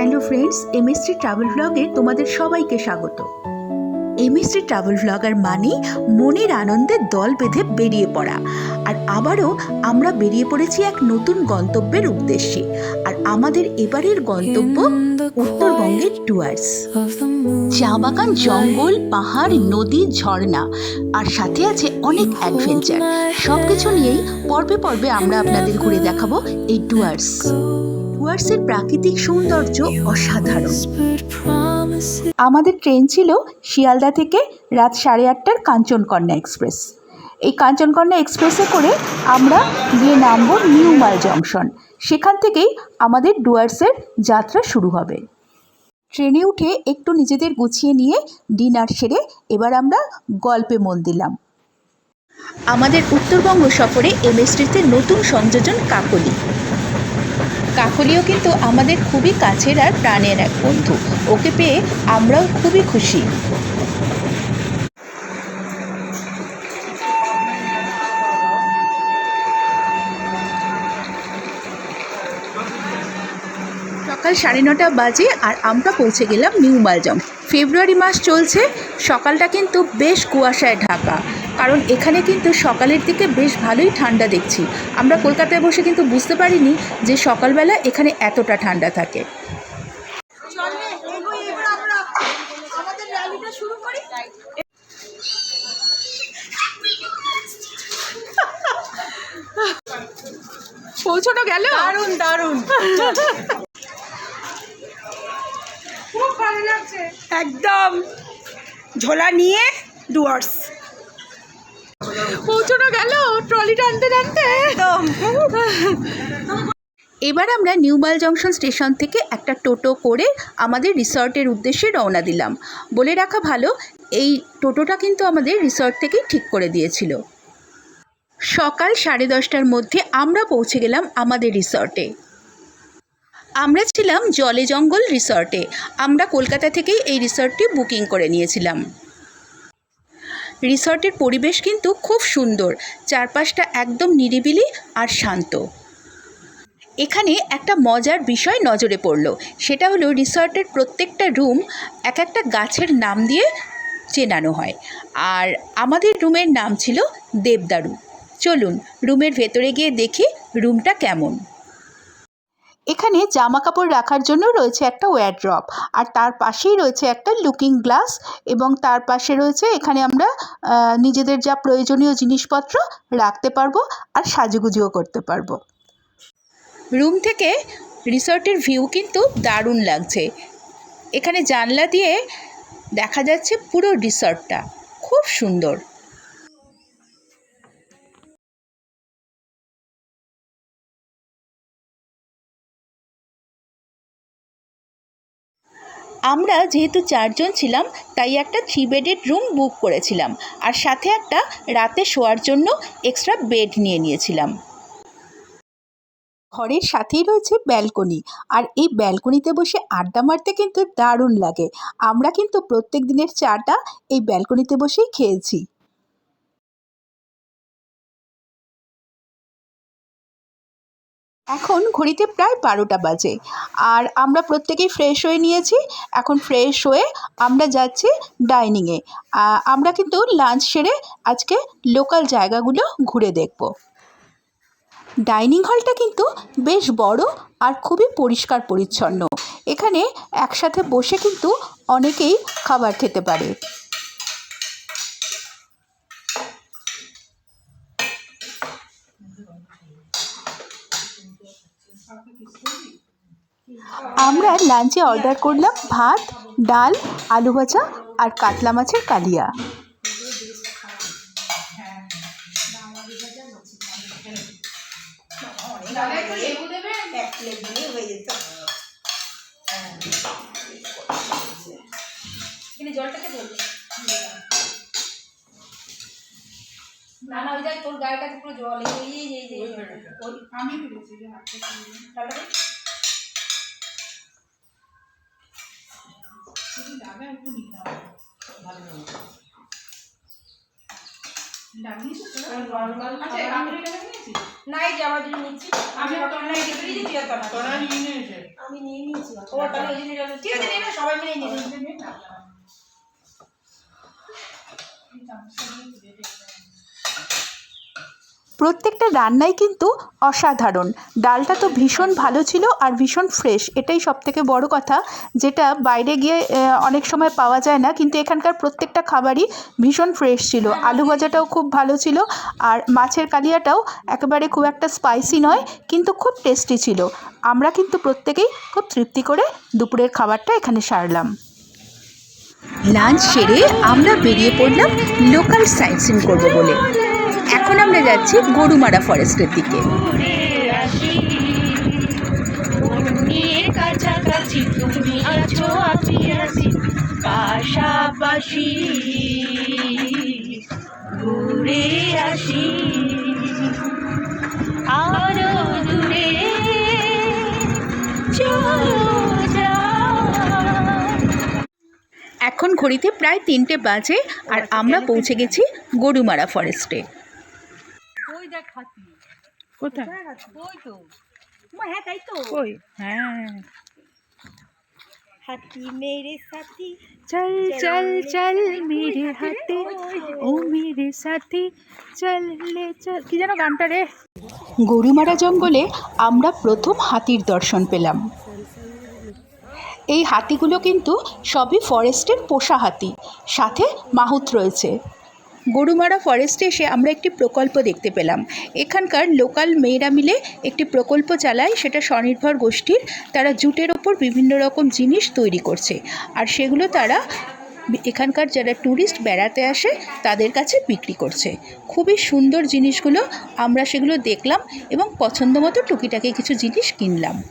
Hello friends MST travel ব্লগে তোমাদের সবাইকে স্বাগত। এমএসটি ট্রাভেল ব্লগার মানে মনের আনন্দে দল বেঁধে বেরিয়ে পড়া। আর আবারও আমরা বেরিয়ে পড়েছি এক নতুন গন্তব্যের উদ্দেশ্যে। আর আমাদের এবারের গন্তব্য উত্তরবঙ্গের ডুয়ার্স চা বাগান জঙ্গল পাহাড় নদী ঝর্ণা আর সাথে আছে অনেক অ্যাডভেঞ্চার সব কিছু নিয়েই পর্বে পর্বে আমরা আপনাদের ঘুরে দেখাবো এই ডুয়ার্স ডুয়ার্সের প্রাকৃতিক সৌন্দর্য অসাধারণ। আমাদের ট্রেন ছিল শিয়ালদা থেকে রাত সাড়ে আটটার কাঞ্চনকন্যা এক্সপ্রেস। এই কাঞ্চনকন্যা এক্সপ্রেসে করে আমরা গিয়ে নামবো নিউ মাল জংশন। সেখান থেকেই আমাদের ডুয়ার্সের যাত্রা শুরু হবে। ট্রেনে উঠে একটু নিজেদের গুছিয়ে নিয়ে ডিনার সেরে এবার আমরা গল্পে মন দিলাম। আমাদের উত্তরবঙ্গ সফরে এমএসটিতে নতুন সংযোজন কাকলি। কাকলিও কিন্তু আমাদের খুবই কাছের আর প্রাণের এক বন্ধু। ওকে পেয়ে আমরাও খুবই খুশি। সকাল সাড়ে নটা বাজে আর আমরা পৌঁছে গেলাম নিউ মালজং। ফেব্রুয়ারি মাস চলছে, সকালটা কিন্তু বেশ কুয়াশায় ঢাকা। কারণ এখানে কিন্তু সকালের দিকে বেশ ভালোই ঠান্ডা দেখছি। আমরা কলকাতায় বসে কিন্তু বুঝতে পারিনি যে সকালবেলা এখানে এতটা ঠান্ডা থাকে। পৌঁছানো গেল? দারুণ দারুণ। খুব ভালো লাগছে। একদম। ঝোলা নিয়ে ডুয়ার্স পৌঁছানো গেল ট্রলি টানতে টানতে। এবার আমরা নিউমাল জংশন স্টেশন থেকে একটা টোটো করে আমাদের রিসর্টের উদ্দেশ্যে রওনা দিলাম। বলে রাখা ভালো এই টোটোটা কিন্তু আমাদের রিসর্ট থেকেই ঠিক করে দিয়েছিল। সকাল সাড়ে দশটার মধ্যে আমরা পৌঁছে গেলাম আমাদের রিসর্টে। আমরা ছিলাম জলে জঙ্গল রিসর্টে। আমরা কলকাতা থেকেই এই রিসর্টটি বুকিং করে নিয়েছিলাম। রিসর্টের পরিবেশ কিন্তু খুব সুন্দর। চারপাশটা একদম নিরিবিলি আর শান্ত। এখানে একটা মজার বিষয় নজরে পড়ল। সেটা হলো রিসর্টের প্রত্যেকটা রুম এক একটা গাছের নাম দিয়ে চেনানো হয়। আর আমাদের রুমের নাম ছিল দেবদারু। চলুন, রুমের ভেতরে গিয়ে দেখি রুমটা কেমন। এখানে জামা কাপড় রাখার জন্য রয়েছে একটা ওয়্যারড্রপ আর তার পাশেই রয়েছে একটা লুকিং গ্লাস এবং তার পাশে রয়েছে এখানে আমরা নিজেদের যা প্রয়োজনীয় জিনিসপত্র রাখতে পারব আর সাজুগুজুও করতে পারব। রুম থেকে রিসর্টের ভিউ কিন্তু দারুণ লাগছে। এখানে জানলা দিয়ে দেখা যাচ্ছে পুরো রিসর্টটা, খুব সুন্দর। আমরা যেহেতু চারজন ছিলাম, তাই একটা থ্রি বেডেড রুম বুক করেছিলাম। আর সাথে একটা রাতে শোয়ার জন্য এক্সট্রা বেড নিয়ে নিয়েছিলাম। ঘরের সাথেই রয়েছে ব্যালকনি আর এই ব্যালকনিতে বসে আড্ডা মারতে কিন্তু দারুণ লাগে। আমরা কিন্তু প্রত্যেক দিনের চাটা এই ব্যালকনিতে বসেই খেয়েছি। এখন ঘড়িতে প্রায় বারোটা বাজে। আর আমরা প্রত্যেকেই ফ্রেশ হয়ে নিয়েছি। এখন ফ্রেশ হয়ে আমরা যাচ্ছি ডাইনিংয়ে আমরা কিন্তু লাঞ্চ সেরে আজকে লোকাল জায়গাগুলো ঘুরে দেখব। ডাইনিং হলটা কিন্তু বেশ বড় আর খুবই পরিষ্কার পরিচ্ছন্ন। এখানে একসাথে বসে কিন্তু অনেকেই খাবার খেতে পারে। আমরা লাঞ্চে অর্ডার করলাম ভাত ডাল আলু ভাজা আর কাতলা মাছের কালিয়া না না ওই দেখ তোর গায়ের কাছে পুরো জল এই এই এই আমি নিচ্ছি না এই যে আমার জন্য নিচ্ছি। আমি নিয়ে আমি নিয়ে নিয়েছি। ঠিক আছে সবাই মিলে নিয়ে প্রত্যেকটা রান্নাই কিন্তু অসাধারণ। ডালটা তো ভীষণ ভালো ছিল আর ভীষণ ফ্রেশ এটাই সব থেকে বড় কথা যেটা বাইরে গিয়ে অনেক সময় পাওয়া যায় না কিন্তু এখানকার প্রত্যেকটা খাবারই ভীষণ ফ্রেশ ছিল। আলু ভাজাটাও খুব ভালো ছিল আর মাছের কালিয়াটাও একেবারে খুব একটা স্পাইসি নয় কিন্তু খুব টেস্টি ছিল। আমরা কিন্তু প্রত্যেকেই খুব তৃপ্তি করে দুপুরের খাবারটা এখানে সারলাম। লাঞ্চ সেরে আমরা বেরিয়ে পড়লাম লোকাল সাইন্সিং করব বলে। এখন আমরা যাচ্ছি গরুমারা ফরেস্টের দিকে। কাছাকাছি তুমি আছো আছি পাশাপাশি ঘুরে আসি আরও দূরে এখন ঘড়িতে প্রায় তিনটে বাজে আর আমরা পৌঁছে গেছি গরুমারা ফরেস্টে। কোথায়? ওই তো মা হ্যাঁ তাই তো কই? হ্যাঁ। হাতি মেরে সাথী চল চল চল মেরে হাতে ও মেরে সাথে চল লে চল। কি যেন গানটা রে? গরুমারা জঙ্গলে আমরা প্রথম হাতির দর্শন পেলাম। এই হাতিগুলো কিন্তু সবই ফরেস্টের পোষা হাতি সাথে মাহুত রয়েছে। গরুমারা ফরেস্টে এসে আমরা একটি প্রকল্প দেখতে পেলাম। এখানকার লোকাল মেয়েরা মিলে একটি প্রকল্প চালায়, সেটা স্বনির্ভর গোষ্ঠীর। তারা জুটের ওপর বিভিন্ন রকম জিনিস তৈরি করছে। আর সেগুলো তারা এখানকার যারা ট্যুরিস্ট বেড়াতে আসে, তাদের কাছে বিক্রি করছে। খুবই সুন্দর জিনিসগুলো আমরা সেগুলো দেখলাম এবং পছন্দ মতো টুকিটাকি কিছু জিনিস কিনলাম।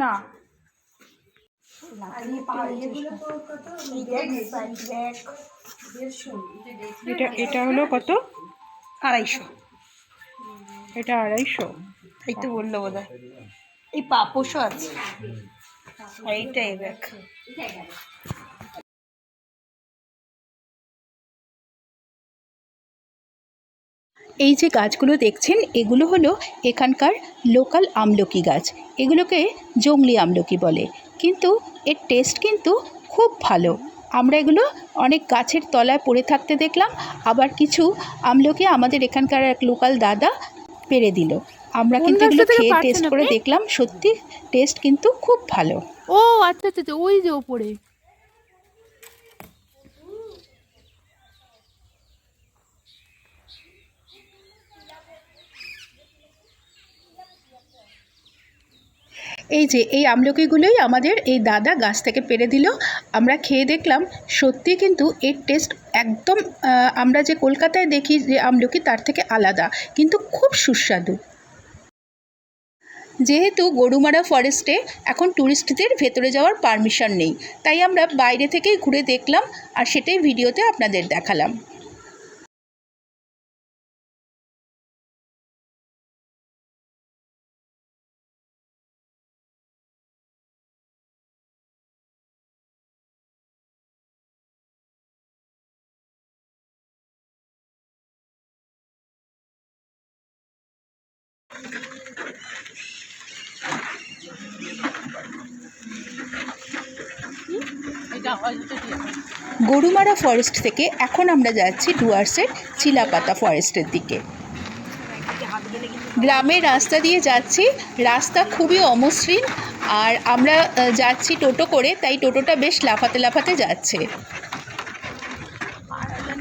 না। এটা এটা হলো কত? আড়াইশো। এটা আড়াইশো। এই তো বলল বোধ এই পাপোশও আছে। এইটা এই দেখ। এই যে গাছগুলো দেখছেন এগুলো হলো এখানকার লোকাল আমলকি গাছ। এগুলোকে জংলি আমলকি বলে। কিন্তু এর টেস্ট কিন্তু খুব ভালো। আমরা এগুলো অনেক গাছের তলায় পড়ে থাকতে দেখলাম আবার কিছু আমলকি আমাদের এখানকার এক লোকাল দাদা পেরে দিল। আমরা কিন্তু এগুলো খেয়ে টেস্ট করে দেখলাম সত্যি টেস্ট কিন্তু খুব ভালো। ও আচ্ছা আচ্ছা আচ্ছা, ওই যে ওপরে। এই যে, এই আমলকিগুলোই আমাদের এই দাদা গাছ থেকে পেরে দিল। আমরা খেয়ে দেখলাম সত্যি কিন্তু এর টেস্ট একদম আমরা যে কলকাতায় দেখি যে আমলকি, তার থেকে আলাদা, কিন্তু খুব সুস্বাদু। যেহেতু গরুমারা ফরেস্টে এখন ট্যুরিস্টদের ভেতরে যাওয়ার পারমিশন নেই। তাই আমরা বাইরে থেকেই ঘুরে দেখলাম, আর সেটাই ভিডিওতে আপনাদের দেখালাম। গরুমারা ফরেস্ট থেকে এখন আমরা যাচ্ছি ডুয়ার্সের চিলাপাতা ফরেস্টের দিকে। গ্রামের রাস্তা দিয়ে যাচ্ছি, রাস্তা খুবই অমসৃণ আর আমরা যাচ্ছি টোটো করে, তাই টোটোটা বেশ লাফাতে লাফাতে যাচ্ছে।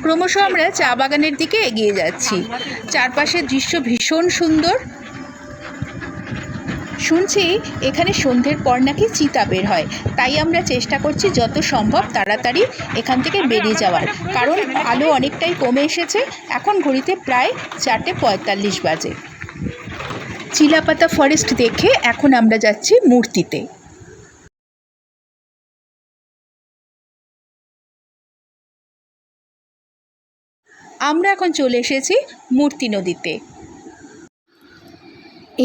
ক্রমশ আমরা চা বাগানের দিকে এগিয়ে যাচ্ছি। চারপাশের দৃশ্য ভীষণ সুন্দর। শুনছি এখানে সন্ধ্যের পর নাকি চিতা বের হয়। তাই আমরা চেষ্টা করছি যত সম্ভব তাড়াতাড়ি এখান থেকে বেরিয়ে যাওয়ার। কারণ আলো অনেকটাই কমে এসেছে। এখন ঘড়িতে প্রায় চারটে পঁয়তাল্লিশ বাজে। চিলাপাতা ফরেস্ট দেখে এখন আমরা যাচ্ছি মূর্তিতে। আমরা এখন চলে এসেছি মূর্তি নদীতে।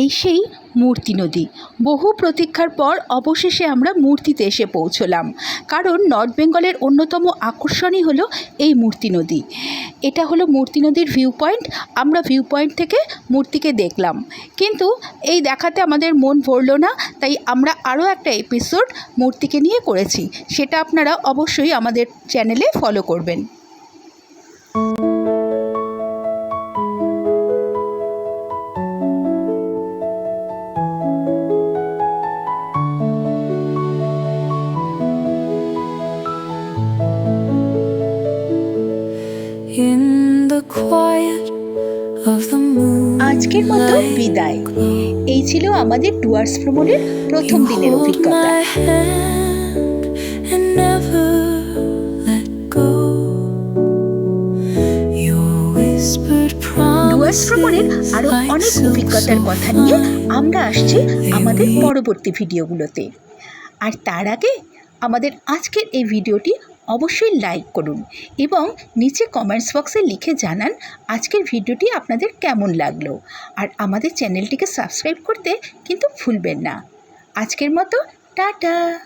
এই সেই মূর্তি নদী। বহু প্রতীক্ষার পর অবশেষে আমরা মূর্তিতে এসে পৌঁছলাম। কারণ নর্থ বেঙ্গলের অন্যতম আকর্ষণই হলো এই মূর্তি নদী। এটা হলো মূর্তি নদীর ভিউ পয়েন্ট। আমরা ভিউ পয়েন্ট থেকে মূর্তিকে দেখলাম। কিন্তু এই দেখাতে আমাদের মন ভরল না, তাই আমরা আরও একটা এপিসোড মূর্তিকে নিয়ে করেছি। সেটা আপনারা অবশ্যই আমাদের চ্যানেলে ফলো করবেন। আজকের মতো বিদায়। এই ছিল আমাদের ডুয়ার্স ভ্রমণের প্রথম দিনের অভিজ্ঞতা। ডুয়ার্স ভ্রমণের আরও অনেক অভিজ্ঞতার কথা নিয়ে আমরা আসছি আমাদের পরবর্তী ভিডিওগুলোতে। আর তার আগে আমাদের আজকের এই ভিডিওটি অবশ্যই লাইক করুন এবং নিচে কমেন্টস বক্সে লিখে জানান আজকের ভিডিওটি আপনাদের কেমন লাগল। আর আমাদের চ্যানেলটিকে সাবস্ক্রাইব করতে কিন্তু ভুলবেন না। আজকের মতো, টাটা!